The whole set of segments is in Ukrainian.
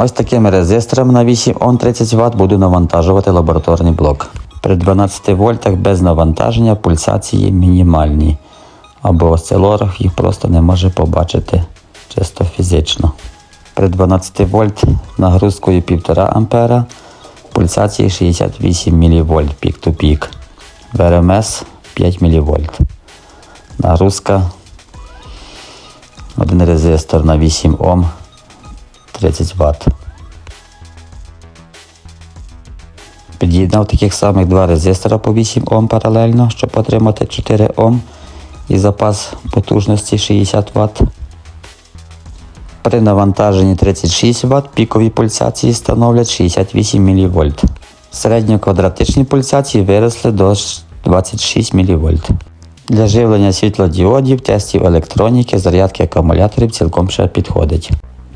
Ось такими резисторами на 8 Ом 30 Вт буду навантажувати лабораторний блок. При 12 вольтах без навантаження пульсації мінімальні, або осцилограф їх просто не може побачити чисто фізично. При 12 вольт нагрузкою 1,5 ампера пульсації 68 мВ пік-то-пік. В РМС 5 мВ. Нагрузка один резистор на 8 Ом 30 Вт. Під'єднав таких самих два резистора по 8 Ом паралельно, щоб отримати 4 Ом і запас потужності 60 Вт. При навантаженні 36 Вт пікові пульсації становлять 68 мВ. Середньоквадратичні пульсації виросли до 26 мВ. Для живлення світлодіодів, тестів електроніки, зарядки акумуляторів цілком ще підходить.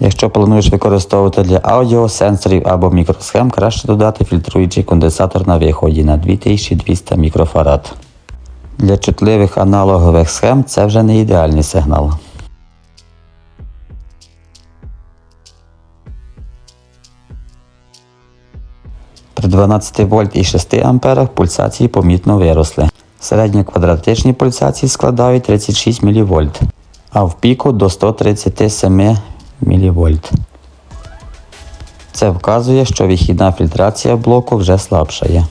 Якщо плануєш використовувати для аудіо, сенсорів або мікросхем, краще додати фільтруючий конденсатор на виході на 2200 мікрофарад. Для чутливих аналогових схем це вже не ідеальний сигнал. При 12 вольт і 6 амперах пульсації помітно виросли. Середньоквадратичні пульсації складають 36 мВ, а в піку до 137 мВ. Це вказує, що вихідна фільтрація блоку вже слабшає.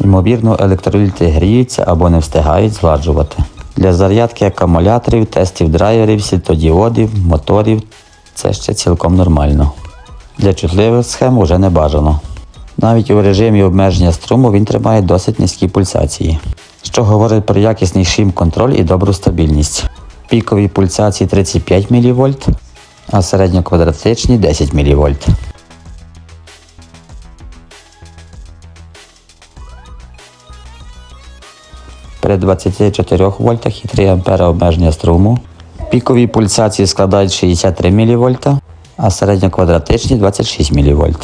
Ймовірно, електроліти гріються або не встигають згладжувати. Для зарядки акумуляторів, тестів драйверів, світлодіодів, моторів це ще цілком нормально. Для чутливих схем уже не бажано. Навіть у режимі обмеження струму він тримає досить низькі пульсації, що говорить про якісний шим контроль і добру стабільність. Пікові пульсації 35 мВ, а середньоквадратичні 10 мВ. При 24 вольтах і 3 А обмеження струму. Пікові пульсації складають 63 мВ, а середньоквадратичні 26 мВ.